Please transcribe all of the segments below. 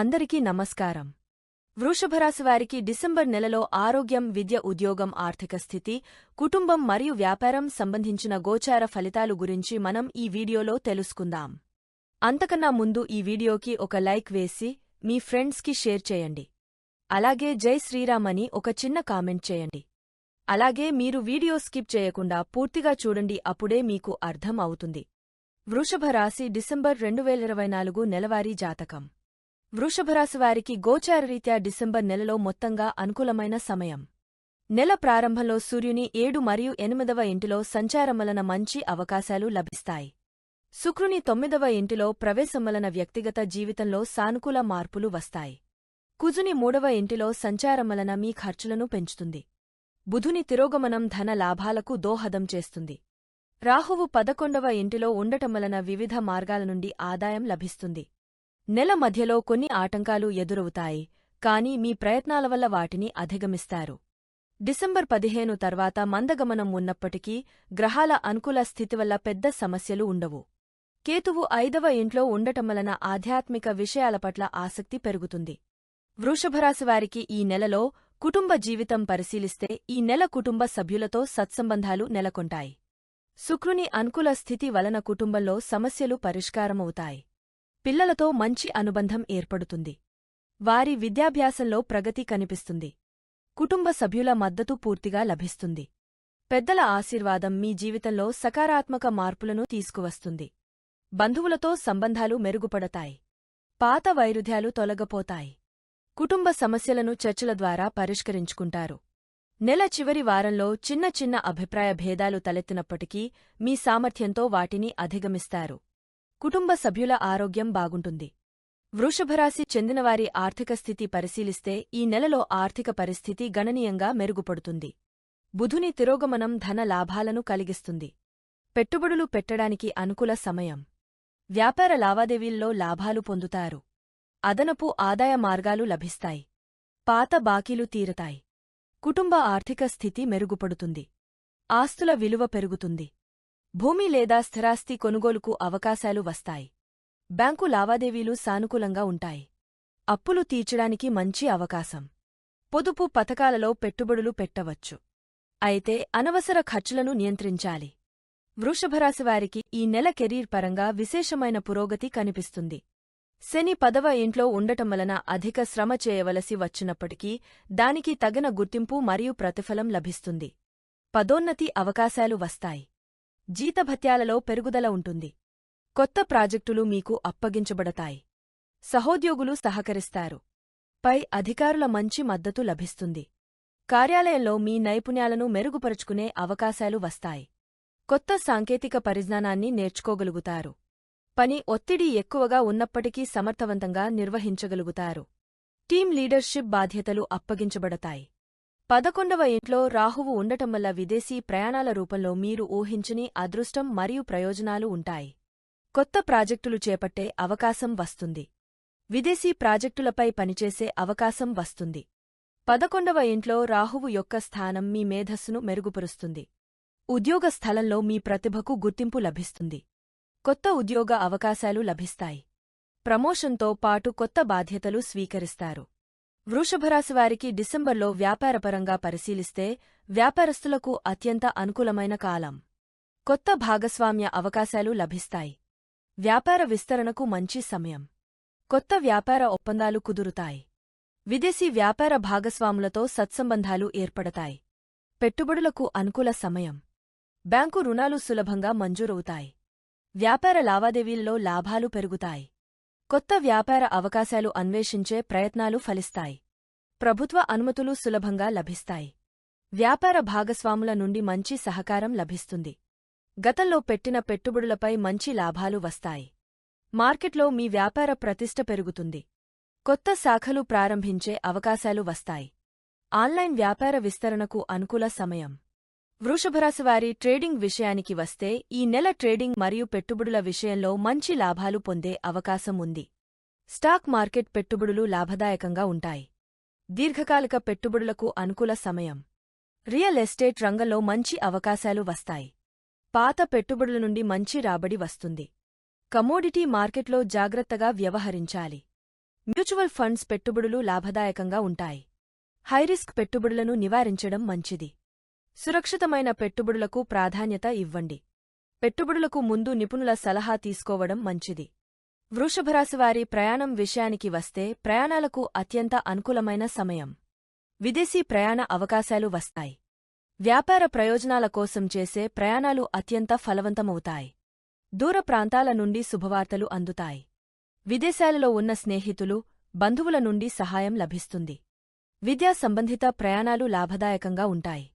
అందరికీ నమస్కారం. వృషభరాశివారికి డిసెంబర్ నెలలో ఆరోగ్యం విద్య ఉద్యోగం ఆర్థిక స్థితి కుటుంబం మరియు వ్యాపారం సంబంధించిన గోచార ఫలితాలు గురించి మనం ఈ వీడియోలో తెలుసుకుందాం. అంతకన్నా ముందు ఈ వీడియోకి ఒక లైక్ వేసి మీ ఫ్రెండ్స్కి షేర్ చేయండి. అలాగే జై శ్రీరామ్ అని ఒక చిన్న కామెంట్ చేయండి. అలాగే మీరు వీడియో స్కిప్ చేయకుండా పూర్తిగా చూడండి అప్పుడే మీకు అర్థం అవుతుంది. వృషభ రాశి డిసెంబర్ రెండు వేల ఇరవై నాలుగు నెలవారీ జాతకం. వృషభరాశివారికి గోచారరీత్యా డిసెంబర్ నెలలో మొత్తంగా అనుకూలమైన సమయం. నెల ప్రారంభంలో సూర్యుని ఏడు మరియు ఎనిమిదవ ఇంటిలో సంచారం వలన మంచి అవకాశాలు లభిస్తాయి. శుక్రుని తొమ్మిదవ ఇంటిలో ప్రవేశం వలన వ్యక్తిగత జీవితంలో సానుకూల మార్పులు వస్తాయి. కుజుని మూడవ ఇంటిలో సంచారం వలన మీ ఖర్చులను పెంచుతుంది. బుధుని తిరోగమనం ధన లాభాలకు దోహదం చేస్తుంది. రాహువు పదకొండవ ఇంటిలో ఉండటం వలన వివిధ మార్గాల నుండి ఆదాయం లభిస్తుంది. నెల మధ్యలో కొన్ని ఆటంకాలు ఎదురవుతాయి కానీ మీ ప్రయత్నాల వల్ల వాటిని అధిగమిస్తారు. డిసెంబర్ పదిహేను తర్వాత మందగమనం ఉన్నప్పటికీ గ్రహాల అనుకూల స్థితి వల్ల పెద్ద సమస్యలు ఉండవు. కేతువు ఐదవ ఇంట్లో ఉండటం వలన ఆధ్యాత్మిక విషయాల పట్ల ఆసక్తి పెరుగుతుంది. వృషభరాశివారికి ఈ నెలలో కుటుంబ జీవితం పరిశీలిస్తే ఈ నెల కుటుంబ సభ్యులతో సత్సంబంధాలు నెలకొంటాయి. శుక్రుని అనుకూల స్థితి వలన కుటుంబంలో సమస్యలు పరిష్కారమవుతాయి. పిల్లలతో మంచి అనుబంధం ఏర్పడుతుంది. వారి విద్యాభ్యాసంలో ప్రగతి కనిపిస్తుంది. కుటుంబ సభ్యుల మద్దతు పూర్తిగా లభిస్తుంది. పెద్దల ఆశీర్వాదం మీ జీవితంలో సకారాత్మక మార్పులను తీసుకువస్తుంది. బంధువులతో సంబంధాలు మెరుగుపడతాయి. పాత వైరుధ్యాలు తొలగపోతాయి. కుటుంబ సమస్యలను చర్చల ద్వారా పరిష్కరించుకుంటారు. నెల చివరి వారంలో చిన్న చిన్న అభిప్రాయ భేదాలు తలెత్తినప్పటికీ మీ సామర్థ్యంతో వాటిని అధిగమిస్తారు. కుటుంబ సభ్యుల ఆరోగ్యం బాగుంటుంది. వృషభరాశి చెందినవారి ఆర్థిక స్థితి పరిశీలిస్తే ఈ నెలలో ఆర్థిక పరిస్థితి గణనీయంగా మెరుగుపడుతుంది. బుధుని తిరోగమనం ధన లాభాలను కలిగిస్తుంది. పెట్టుబడులు పెట్టడానికి అనుకూల సమయం. వ్యాపార లావాదేవీల్లో లాభాలు పొందుతారు. అదనపు ఆదాయ మార్గాలు లభిస్తాయి. పాత బాకీలు తీరతాయి. కుటుంబ ఆర్థిక స్థితి మెరుగుపడుతుంది. ఆస్తుల విలువ పెరుగుతుంది. భూమి లేదా స్థిరాస్తి కొనుగోలుకు అవకాశాలు వస్తాయి. బ్యాంకు లావాదేవీలు సానుకూలంగా ఉంటాయి. అప్పులు తీర్చడానికి మంచి అవకాశం. పొదుపు పథకాలలో పెట్టుబడులు పెట్టవచ్చు. అయితే అనవసర ఖర్చులను నియంత్రించాలి. వృషభరాశివారికి ఈ నెల కెరీర్ పరంగా విశేషమైన పురోగతి కనిపిస్తుంది. శని పదవ ఇంట్లో ఉండటం వలన అధిక శ్రమ చేయవలసి వచ్చినప్పటికీ దానికి తగిన గుర్తింపు మరియు ప్రతిఫలం లభిస్తుంది. పదోన్నతి అవకాశాలు వస్తాయి. జీతభత్యాలలో పెరుగుదల ఉంటుంది. కొత్త ప్రాజెక్టులు మీకు అప్పగించబడతాయి. సహోద్యోగులు సహకరిస్తారు. పై అధికారుల మంచి మద్దతు లభిస్తుంది. కార్యాలయంలో మీ నైపుణ్యాలను మెరుగుపరుచుకునే అవకాశాలు వస్తాయి. కొత్త సాంకేతిక పరిజ్ఞానాన్ని నేర్చుకోగలుగుతారు. పని ఒత్తిడి ఎక్కువగా ఉన్నప్పటికీ సమర్థవంతంగా నిర్వహించగలుగుతారు. టీం లీడర్షిప్ బాధ్యతలు అప్పగించబడతాయి. పదకొండవ ఇంట్లో రాహువు ఉండటం వల్ల విదేశీ ప్రయాణాల రూపంలో మీరు ఊహించని అదృష్టం మరియు ప్రయోజనాలు ఉంటాయి. కొత్త ప్రాజెక్టులు చేపట్టే అవకాశం వస్తుంది. విదేశీ ప్రాజెక్టులపై పనిచేసే అవకాశం వస్తుంది. పదకొండవ ఇంట్లో రాహువు యొక్క స్థానం మీ మేధస్సును మెరుగుపరుస్తుంది. ఉద్యోగ స్థలంలో మీ ప్రతిభకు గుర్తింపు లభిస్తుంది. కొత్త ఉద్యోగ అవకాశాలు లభిస్తాయి. ప్రమోషన్తో పాటు కొత్త బాధ్యతలు స్వీకరిస్తారు. వృషభరాశివారికి డిసెంబర్లో వ్యాపారపరంగా పరిశీలిస్తే వ్యాపారస్తులకు అత్యంత అనుకూలమైన కాలం. కొత్త భాగస్వామ్య అవకాశాలు లభిస్తాయి. వ్యాపార విస్తరణకు మంచి సమయం. కొత్త వ్యాపార ఒప్పందాలు కుదురుతాయి. విదేశీ వ్యాపార భాగస్వాములతో సత్సంబంధాలు ఏర్పడతాయి. పెట్టుబడులకు అనుకూల సమయం. బ్యాంకు రుణాలు సులభంగా మంజూరవుతాయి. వ్యాపార లావాదేవీల్లో లాభాలు పెరుగుతాయి. కొత్త వ్యాపార అవకాశాలు అన్వేషించే ప్రయత్నాలు ఫలిస్తాయి. ప్రభుత్వ అనుమతులు సులభంగా లభిస్తాయి. వ్యాపార భాగస్వాముల నుండి మంచి సహకారం లభిస్తుంది. గతంలో పెట్టిన పెట్టుబడులపై మంచి లాభాలు వస్తాయి. మార్కెట్లో మీ వ్యాపార ప్రతిష్ట పెరుగుతుంది. కొత్త శాఖలు ప్రారంభించే అవకాశాలు వస్తాయి. ఆన్లైన్ వ్యాపార విస్తరణకు అనుకూల సమయం. వృషభరాశివారి ట్రేడింగ్ విషయానికి వస్తే ఈ నెల ట్రేడింగ్ మరియు పెట్టుబడుల విషయంలో మంచి లాభాలు పొందే అవకాశం ఉంది. స్టాక్ మార్కెట్ పెట్టుబడులు లాభదాయకంగా ఉంటాయి. దీర్ఘకాలిక పెట్టుబడులకు అనుకూల సమయం. రియల్ ఎస్టేట్ రంగంలో మంచి అవకాశాలు వస్తాయి. పాత పెట్టుబడుల నుండి మంచి రాబడి వస్తుంది. కమోడిటీ మార్కెట్లో జాగ్రత్తగా వ్యవహరించాలి. మ్యూచువల్ ఫండ్స్ పెట్టుబడులు లాభదాయకంగా ఉంటాయి. హైరిస్క్ పెట్టుబడులను నివారించడం మంచిది. సురక్షితమైన పెట్టుబడులకు ప్రాధాన్యత ఇవ్వండి. పెట్టుబడులకు ముందు నిపుణుల సలహా తీసుకోవడం మంచిది. వృషభరాశివారి ప్రయాణం విషయానికి వస్తే ప్రయాణాలకు అత్యంత అనుకూలమైన సమయం. విదేశీ ప్రయాణ అవకాశాలు వస్తాయి. వ్యాపార ప్రయోజనాల కోసం చేసే ప్రయాణాలు అత్యంత ఫలవంతమవుతాయి. దూర ప్రాంతాల నుండి శుభవార్తలు అందుతాయి. విదేశాలలో ఉన్న స్నేహితులు బంధువుల నుండి సహాయం లభిస్తుంది. విద్యా సంబంధిత ప్రయాణాలు లాభదాయకంగా ఉంటాయి.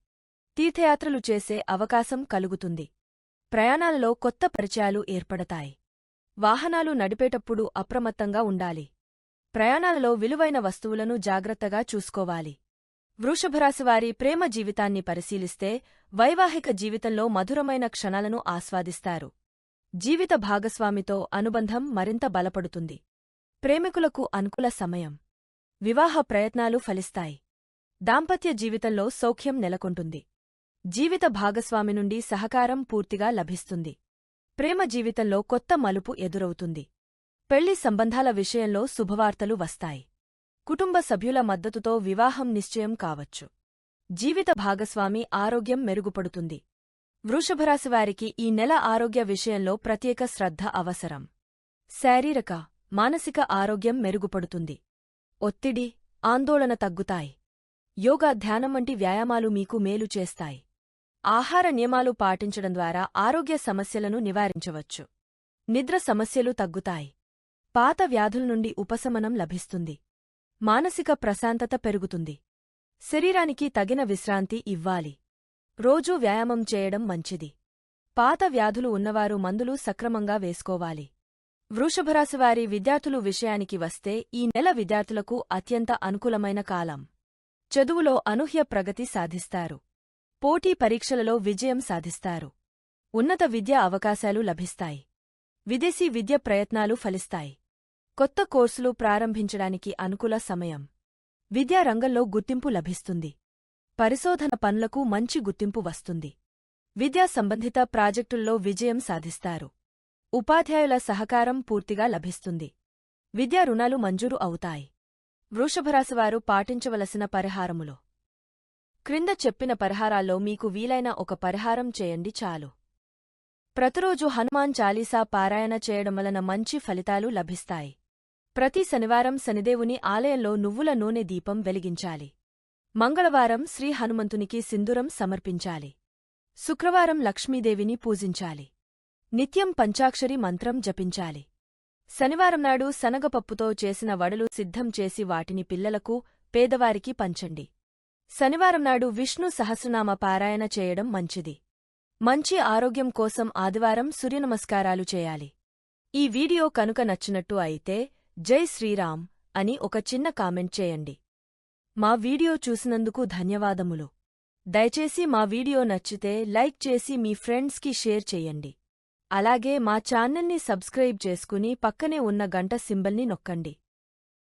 తీర్థయాత్రలు చేసే అవకాశం కలుగుతుంది. ప్రయాణాలలో కొత్త పరిచయాలు ఏర్పడతాయి. వాహనాలు నడిపేటప్పుడు అప్రమత్తంగా ఉండాలి. ప్రయాణాలలో విలువైన వస్తువులను జాగ్రత్తగా చూసుకోవాలి. వృషభరాశివారి ప్రేమ జీవితాన్ని పరిశీలిస్తే వైవాహిక జీవితంలో మధురమైన క్షణాలను ఆస్వాదిస్తారు. జీవిత భాగస్వామితో అనుబంధం మరింత బలపడుతుంది. ప్రేమికులకు అనుకూల సమయం. వివాహ ప్రయత్నాలు ఫలిస్తాయి. దాంపత్య జీవితంలో సౌఖ్యం నెలకొంటుంది. జీవిత భాగస్వామి నుండి సహకారం పూర్తిగా లభిస్తుంది. ప్రేమ జీవితంలో కొత్త మలుపు ఎదురవుతుంది. పెళ్ళి సంబంధాల విషయంలో శుభవార్తలు వస్తాయి. కుటుంబ సభ్యుల మద్దతుతో వివాహం నిశ్చయం కావచ్చు. జీవిత భాగస్వామి ఆరోగ్యం మెరుగుపడుతుంది. వృషభరాశివారికి ఈ నెల ఆరోగ్య విషయంలో ప్రత్యేక శ్రద్ధ అవసరం. శారీరక మానసిక ఆరోగ్యం మెరుగుపడుతుంది. ఒత్తిడి ఆందోళన తగ్గుతాయి. యోగా ధ్యానం వంటి వ్యాయామాలు మీకు మేలు చేస్తాయి. ఆహార నియమాలు పాటించడం ద్వారా ఆరోగ్య సమస్యలను నివారించవచ్చు. నిద్ర సమస్యలు తగ్గుతాయి. పాత వ్యాధుల నుండి ఉపశమనం లభిస్తుంది. మానసిక ప్రశాంతత పెరుగుతుంది. శరీరానికి తగిన విశ్రాంతి ఇవ్వాలి. రోజూ వ్యాయామం చేయడం మంచిది. పాత వ్యాధులు ఉన్నవారు మందులు సక్రమంగా వేసుకోవాలి. వృషభరాశివారి విద్యార్థులు విషయానికి వస్తే ఈ నెల విద్యార్థులకు అత్యంత అనుకూలమైన కాలం. చదువులో అనూహ్య ప్రగతి సాధిస్తారు. పోటీ పరీక్షలలో విజయం సాధిస్తారు. ఉన్నత విద్యా అవకాశాలు లభిస్తాయి. విదేశీ విద్య ప్రయత్నాలు ఫలిస్తాయి. కొత్త కోర్సులు ప్రారంభించడానికి అనుకూల సమయం. విద్యారంగంలో గుర్తింపు లభిస్తుంది. పరిశోధన పనులకు మంచి గుర్తింపు వస్తుంది. విద్యా సంబంధిత ప్రాజెక్టుల్లో విజయం సాధిస్తారు. ఉపాధ్యాయుల సహకారం పూర్తిగా లభిస్తుంది. విద్యా రుణాలు మంజూరు అవుతాయి. వృషభరాశివారు పాటించవలసిన పరిహారములో. క్రింద చెప్పిన పరిహారాల్లో మీకు వీలైన ఒక పరిహారం చేయండి చాలు. ప్రతిరోజు హనుమాన్ చాలీసా పారాయణ చేయడం వలన మంచి ఫలితాలు లభిస్తాయి. ప్రతి శనివారం శనిదేవుని ఆలయంలో నువ్వుల నూనె దీపం వెలిగించాలి. మంగళవారం శ్రీ హనుమంతునికి సింధూరం సమర్పించాలి. శుక్రవారం లక్ష్మీదేవిని పూజించాలి. నిత్యం పంచాక్షరి మంత్రం జపించాలి. శనివారం నాడు శనగపప్పుతో చేసిన వడలు సిద్ధం చేసి వాటిని పిల్లలకు పేదవారికి పంచండి. శనివారం నాడు విష్ణు సహస్రనామ పారాయణ చేయడం మంచిది. మంచి ఆరోగ్యం కోసం ఆదివారం సూర్యనమస్కారాలు చేయాలి. ఈ వీడియో కనుక నచ్చినట్టు అయితే జై శ్రీరామ్ అని ఒక చిన్న కామెంట్ చేయండి. మా వీడియో చూసినందుకు ధన్యవాదములు. దయచేసి మా వీడియో నచ్చితే లైక్ చేసి మీ ఫ్రెండ్స్కి షేర్ చెయ్యండి అలాగే మా ఛానల్ని సబ్స్క్రైబ్ చేసుకుని పక్కనే ఉన్న గంట సింబల్ని నొక్కండి.